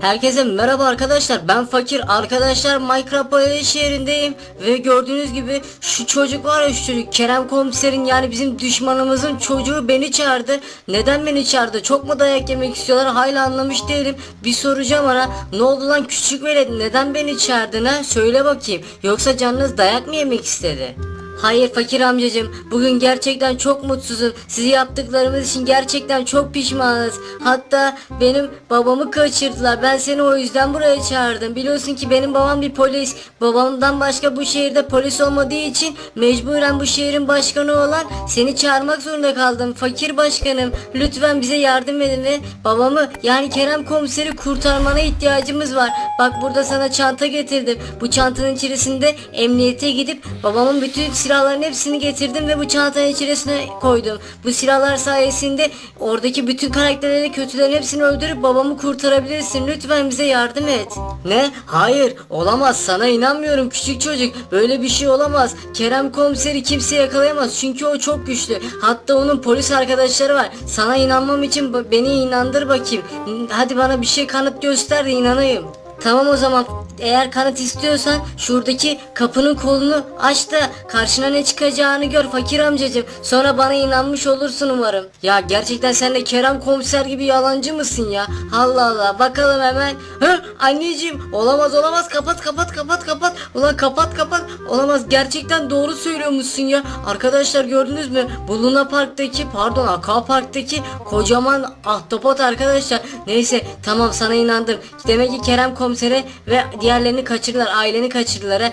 Herkese merhaba arkadaşlar. Ben Fakir. Arkadaşlar Minecraft şehrindeyim. Ve gördüğünüz gibi şu çocuk var ya şu çocuk. Kerem komiserin yani bizim düşmanımızın çocuğu beni çağırdı. Neden beni çağırdı? Çok mu dayak yemek istiyorlar? Hala anlamış değilim. Bir soracağım ona. Ne oldu lan küçük velet? Neden beni çağırdın ha? Söyle bakayım. Yoksa canınız dayak mı yemek istedi Hayır fakir amcacığım bugün gerçekten çok mutsuzum. Sizi yaptıklarımız için gerçekten çok pişmanız. Hatta benim babamı kaçırdılar. Ben seni o yüzden buraya çağırdım. Biliyorsun ki benim babam bir polis. Babamdan başka bu şehirde polis olmadığı için mecburen bu şehrin başkanı olan seni çağırmak zorunda kaldım. Fakir başkanım lütfen bize yardım edin ve babamı yani Kerem komiseri kurtarmana ihtiyacımız var. Bak burada sana çanta getirdim. Bu çantanın içerisinde emniyete gidip babamın bütün silahların hepsini getirdim ve bu çantanın içerisine koydum. Bu silahlar sayesinde oradaki bütün karakterleri kötülerin hepsini öldürüp babamı kurtarabilirsin. Lütfen bize yardım et. Ne? Hayır olamaz sana inanmıyorum küçük çocuk. Böyle bir şey olamaz. Kerem komiseri kimse yakalayamaz çünkü o çok güçlü. Hatta onun polis arkadaşları var. Sana inanmam için beni inandır bakayım. Hadi bana bir şey kanıt göster de inanayım. Tamam o zaman eğer kanıt istiyorsan şuradaki kapının kolunu aç da karşına ne çıkacağını gör fakir amcacığım. Sonra bana inanmış olursun umarım. Ya gerçekten sen de Kerem komiser gibi yalancı mısın ya? Allah Allah bakalım hemen. Hı anneciğim olamaz olamaz kapat kapat kapat kapat. Ulan kapat kapat. Olamaz gerçekten doğru söylüyormuşsun ya. Arkadaşlar gördünüz mü? Bu Luna Park'taki pardon Aqua Park'taki kocaman ahtapot arkadaşlar. Neyse tamam sana inandım. Demek ki Kerem komisere ve diğerlerini kaçırdılar. Aileni kaçırdılar.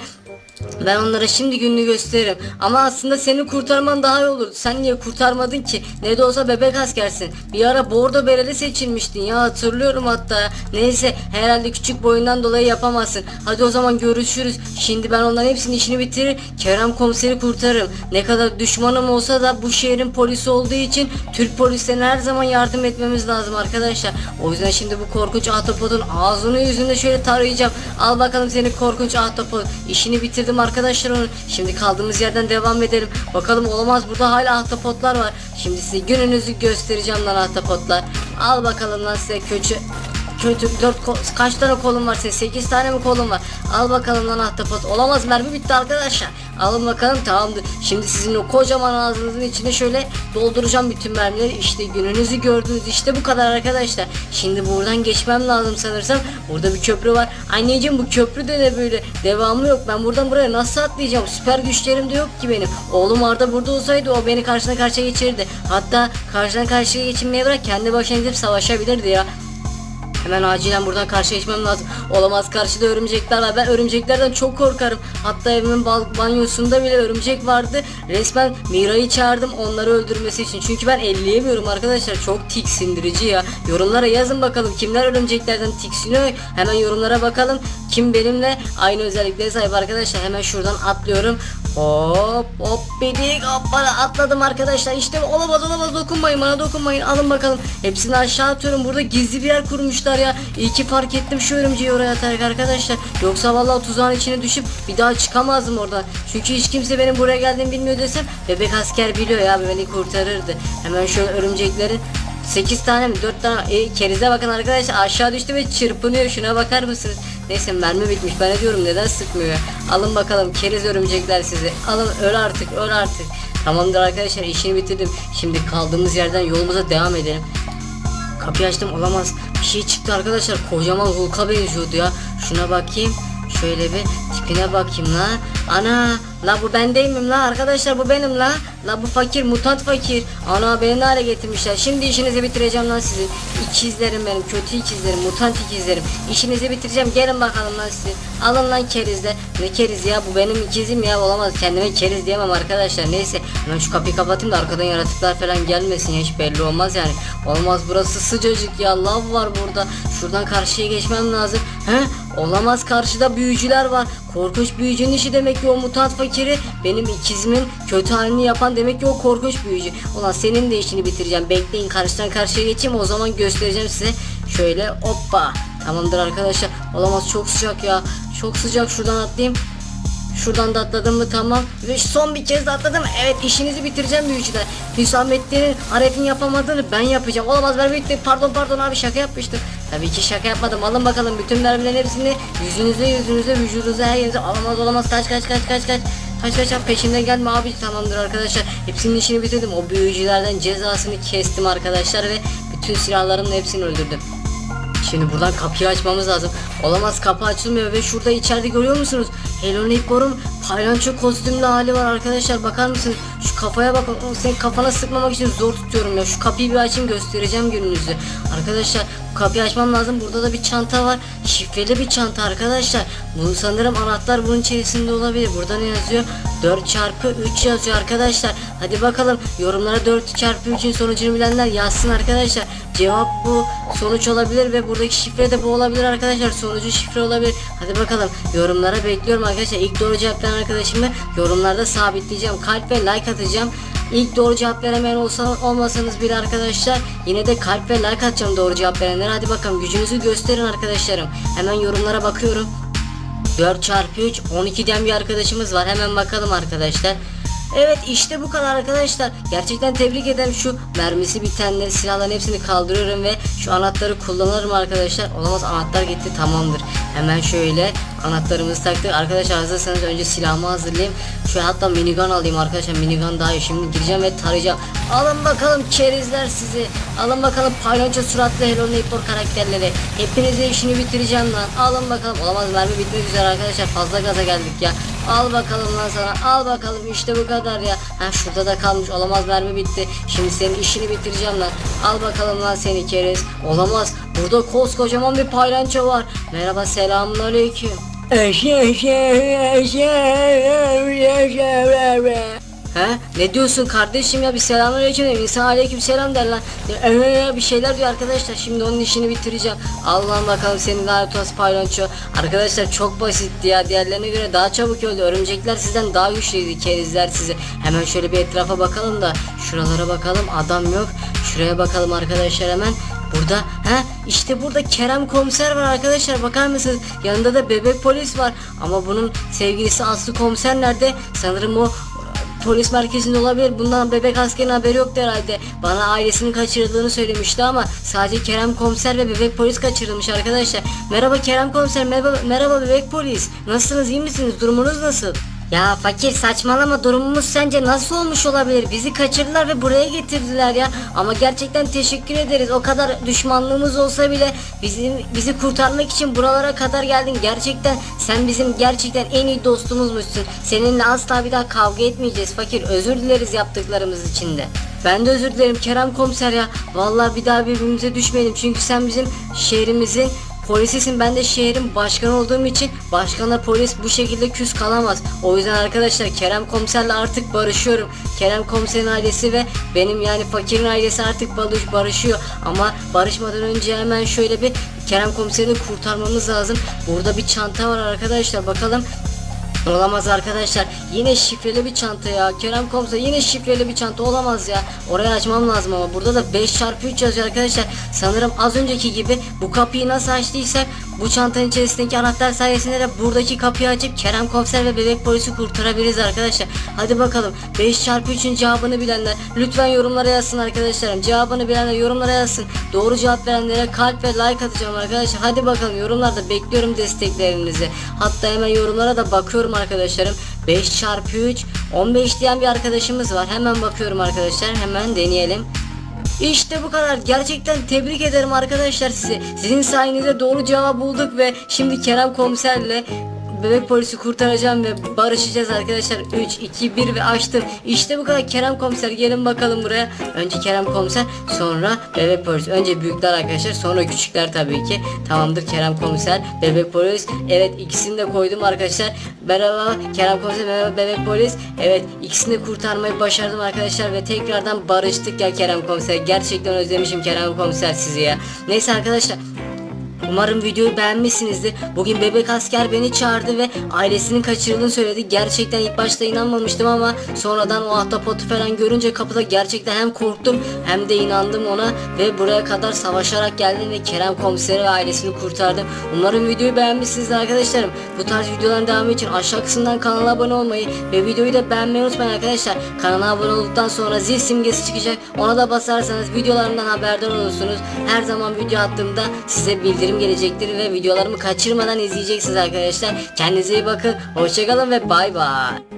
Ben onlara şimdi gününü gösteririm. Ama aslında seni kurtarman daha iyi olurdu. Sen niye kurtarmadın ki? Ne de olsa bebek askersin. Bir ara bordo bereli seçilmiştin ya hatırlıyorum hatta. Neyse herhalde küçük boyundan dolayı yapamazsın. Hadi o zaman görüşürüz. Şimdi ben onların hepsinin işini bitirir. Kerem komiseri kurtarırım. Ne kadar düşmanım olsa da bu şehrin polisi olduğu için Türk polislerine her zaman yardım etmemiz lazım arkadaşlar. O yüzden şimdi bu korkunç ahtapotun ağzını yüzünde şöyle tarayacağım. Al bakalım seni korkunç ahtapot. İşini bitirdim arkadaşlar onun. Şimdi kaldığımız yerden devam edelim. Bakalım olamaz burada hala ahtapotlar var. Şimdi size gününüzü göstereceğim lan ahtapotlar. Al bakalım lan size kötü kötü dört kaç tane kolun var senin? 8 tane mi kolun var? Al bakalım lan ahtapot olamaz mermi bitti arkadaşlar. Alın bakalım tamamdır. Şimdi sizin o kocaman ağzınızın içine şöyle dolduracağım bütün mermileri. İşte gününüzü gördünüz işte bu kadar arkadaşlar. Şimdi buradan geçmem lazım sanırsam. Burada bir köprü var. Anneciğim bu köprü de ne böyle? Devamı yok. Ben buradan buraya nasıl atlayacağım? Süper güçlerim de yok ki benim. Oğlum Arda burada olsaydı o beni karşına karşıya geçirirdi. Hatta karşıdan karşıya geçinmeye bırak kendi başına gidip savaşabilirdi ya Hemen acilen buradan karşıya geçmem lazım. Olamaz karşıda örümcekler var. Ben örümceklerden çok korkarım. Hatta evimin banyosunda bile örümcek vardı. Resmen Mira'yı çağırdım onları öldürmesi için. Çünkü ben elleyemiyorum arkadaşlar. Çok tiksindirici ya. Yorumlara yazın bakalım kimler örümceklerden tiksiniyor. Hemen yorumlara bakalım. Kim benimle aynı özelliklere sahip arkadaşlar. Hemen şuradan atlıyorum. Hop hop bedik hoppala atladım arkadaşlar. İşte olamaz olamaz. Dokunmayın bana dokunmayın. Alın bakalım. Hepsini aşağı atıyorum. Burada gizli bir yer kurmuşlar ya. İyi ki fark ettim şu örümceği oraya atarak arkadaşlar. Yoksa vallahi tuzağın içine düşüp bir daha çıkamazdım oradan. Çünkü hiç kimse benim buraya geldiğimi bilmiyor desem bebek asker biliyor ya beni kurtarırdı. Hemen şöyle örümceklerin 8 tane mi 4 tane e, kerize bakın arkadaşlar aşağı düştü ve çırpınıyor. Şuna bakar mısınız? Neyse mermi bitmiş. Ben ne diyorum neden sıkmıyor? Alın bakalım keriz örümcekler sizi. Alın öl artık öl artık. Tamamdır arkadaşlar işini bitirdim. Şimdi kaldığımız yerden yolumuza devam edelim. Kapıyı açtım olamaz. Bir şey çıktı arkadaşlar. Kocaman Hulk'a benziyordu ya. Şuna bakayım şöyle bir tipine bakayım la. Ana la bu ben değil miyim la arkadaşlar bu benim la. La bu fakir mutant fakir. Ana beni hale getirmişler? Şimdi işinizi bitireceğim lan sizin İkizlerim benim kötü ikizlerim mutant ikizlerim İşinizi bitireceğim gelin bakalım lan sizi. Alın lan kerizde ne keriz ya bu benim ikizim ya olamaz. Kendime keriz diyemem arkadaşlar neyse. Ben şu kapıyı kapatayım da arkadan yaratıklar falan gelmesin ya hiç belli olmaz yani. Olmaz burası sıcacık ya lav var burada. Şuradan karşıya geçmem lazım He olamaz karşıda büyücüler var Korkunç büyücünün işi demek ki o mutant fakiri benim ikizimin kötü halini yapan demek ki o korkunç büyücü. Ulan senin de işini bitireceğim. Bekleyin karşıdan karşıya geçeyim o zaman göstereceğim size. Şöyle hoppa. Tamamdır arkadaşlar. Olamaz çok sıcak ya. Çok sıcak şuradan atlayayım. Şuradan da atladım mı tamam. Ve son bir kez de atladım. Evet işinizi bitireceğim büyücüler. Hüsamettin'in Aref'in yapamadığını ben yapacağım. Olamaz ben bitti. Pardon pardon abi şaka yapmıştım. Tabii ki şaka yapmadım. Alın bakalım bütün mermilerin hepsini. Yüzünüze yüzünüze vücudunuza her yerinize. Alamaz olamaz. Kaç kaç kaç kaç kaç. Kaç kaç kaç. Peşimden gelme abi. Tamamdır arkadaşlar. Hepsinin işini bitirdim. O büyücülerden cezasını kestim arkadaşlar ve bütün silahlarımla hepsini öldürdüm. Şimdi buradan kapıyı açmamız lazım. Olamaz. Kapı açılmıyor ve şurada içeride görüyor musunuz? Hello Neighbor'un paylanço kostümlü hali var arkadaşlar. Bakar mısınız? Şu kafaya bakın o senin kafana sıkmamak için zor tutuyorum ya. Şu kapıyı bir açayım göstereceğim gününüzü. Arkadaşlar bu kapıyı açmam lazım. Burada da bir çanta var. Şifreli bir çanta arkadaşlar. Bu sanırım anahtar bunun içerisinde olabilir. Burada ne yazıyor? 4 çarpı 3 yazıyor arkadaşlar. Hadi bakalım yorumlara 4 çarpı 3'ün sonucunu bilenler yazsın arkadaşlar. Cevap bu sonuç olabilir ve buradaki şifre de bu olabilir arkadaşlar. Sonucu şifre olabilir. Hadi bakalım yorumlara bekliyorum arkadaşlar. İlk doğru cevap veren arkadaşımı yorumlarda sabitleyeceğim. Kalp ve like atacağım. İlk doğru cevap veremeyen olsa, olmasanız bile arkadaşlar yine de kalp ve like atacağım doğru cevap verenlere. Hadi bakalım gücünüzü gösterin arkadaşlarım. Hemen yorumlara bakıyorum. 4 çarpı 3 12 diyen bir arkadaşımız var. Hemen bakalım arkadaşlar. Evet işte bu kadar arkadaşlar. Gerçekten tebrik ederim şu mermisi bitenleri silahların hepsini kaldırıyorum ve şu anahtarı kullanırım arkadaşlar. Olamaz anahtar gitti tamamdır. Hemen şöyle anahtarımızı taktık. Arkadaşlar hazırsanız önce silahımı hazırlayayım. Şöyle hatta minigun alayım arkadaşlar. Minigun daha iyi. Şimdi gireceğim ve tarayacağım. Alın bakalım kerizler sizi. Alın bakalım paylaşçı suratlı Hello Neighbor karakterleri. Hepinize işini bitireceğim lan. Alın bakalım. Olamaz mermi bitmek üzere arkadaşlar. Fazla gaza geldik ya. Al bakalım lan sana. Al bakalım işte bu kadar ya. Ha şurada da kalmış. Olamaz mermi bitti. Şimdi senin işini bitireceğim lan. Al bakalım lan seni keriz. Olamaz. Burada koskocaman bir paylanço var. Merhaba selamun aleyküm. He? Ne diyorsun kardeşim ya bir selamünaleyküm dedim. İnsan aleyküm selam der lan. Ee, bir şeyler diyor arkadaşlar. Şimdi onun işini bitireceğim. Allah'ım bakalım senin olası paylaşıyor. Arkadaşlar çok basitti ya. Diğerlerine göre daha çabuk öldü. Örümcekler sizden daha güçlüydü. Kerizler sizi. Hemen şöyle bir etrafa bakalım da. Şuralara bakalım. Adam yok. Şuraya bakalım arkadaşlar hemen. Burada ha işte burada Kerem komiser var arkadaşlar bakar mısınız? Yanında da bebek polis var. Ama bunun sevgilisi Aslı komiser nerede? Sanırım o polis merkezinde olabilir. Bundan bebek askerin haberi yoktu herhalde. Bana ailesinin kaçırıldığını söylemişti ama sadece Kerem komiser ve bebek polis kaçırılmış arkadaşlar. Merhaba Kerem komiser, merhaba, merhaba bebek polis. Nasılsınız, iyi misiniz? Durumunuz nasıl? Ya fakir saçmalama durumumuz sence nasıl olmuş olabilir? Bizi kaçırdılar ve buraya getirdiler ya. Ama gerçekten teşekkür ederiz. O kadar düşmanlığımız olsa bile bizim bizi kurtarmak için buralara kadar geldin. Gerçekten sen bizim gerçekten en iyi dostumuzmuşsun. Seninle asla bir daha kavga etmeyeceğiz fakir. Özür dileriz yaptıklarımız için de. Ben de özür dilerim Kerem komiser ya. Vallahi bir daha birbirimize düşmeyelim. Çünkü sen bizim şehrimizin Polisisin ben de şehrin başkanı olduğum için başkanla polis bu şekilde küs kalamaz. O yüzden arkadaşlar Kerem komiserle artık barışıyorum. Kerem komiserin ailesi ve benim yani fakirin ailesi artık barış, barışıyor. Ama barışmadan önce hemen şöyle bir Kerem komiserini kurtarmamız lazım. Burada bir çanta var arkadaşlar bakalım Olamaz arkadaşlar. Yine şifreli bir çanta ya. Kerem komiser yine şifreli bir çanta olamaz ya. Orayı açmam lazım ama burada da 5 çarpı 3 yazıyor arkadaşlar. Sanırım az önceki gibi bu kapıyı nasıl açtıysak bu çantanın içerisindeki anahtar sayesinde de buradaki kapıyı açıp Kerem komiser ve bebek polisi kurtarabiliriz arkadaşlar. Hadi bakalım 5 çarpı 3'ün cevabını bilenler lütfen yorumlara yazsın arkadaşlarım. Cevabını bilenler yorumlara yazsın. Doğru cevap verenlere kalp ve like atacağım arkadaşlar. Hadi bakalım yorumlarda bekliyorum desteklerinizi. Hatta hemen yorumlara da bakıyorum arkadaşlarım. 5 çarpı 3 15 diyen bir arkadaşımız var. Hemen bakıyorum arkadaşlar. Hemen deneyelim. İşte bu kadar. Gerçekten tebrik ederim arkadaşlar sizi. Sizin sayenizde doğru cevap bulduk ve şimdi Kerem komiserle bebek polisi kurtaracağım ve barışacağız arkadaşlar. 3, 2, 1 ve açtım. İşte bu kadar Kerem komiser gelin bakalım buraya. Önce Kerem komiser sonra bebek polis. Önce büyükler arkadaşlar sonra küçükler tabii ki. Tamamdır Kerem komiser bebek polis. Evet ikisini de koydum arkadaşlar. Merhaba Kerem komiser merhaba bebek polis. Evet ikisini kurtarmayı başardım arkadaşlar ve tekrardan barıştık ya Kerem komiser. Gerçekten özlemişim Kerem komiser sizi ya. Neyse arkadaşlar Umarım videoyu beğenmişsinizdir. Bugün bebek asker beni çağırdı ve ailesinin kaçırıldığını söyledi. Gerçekten ilk başta inanmamıştım ama sonradan o ahtapotu falan görünce kapıda gerçekten hem korktum hem de inandım ona ve buraya kadar savaşarak geldim ve Kerem komiseri ve ailesini kurtardım. Umarım videoyu beğenmişsinizdir arkadaşlarım. Bu tarz videoların devamı için aşağı kısımdan kanala abone olmayı ve videoyu da beğenmeyi unutmayın arkadaşlar. Kanala abone olduktan sonra zil simgesi çıkacak. Ona da basarsanız videolarımdan haberdar olursunuz. Her zaman video attığımda size bildirim gelecektir ve videolarımı kaçırmadan izleyeceksiniz arkadaşlar. Kendinize iyi bakın. Hoşçakalın ve bay bay.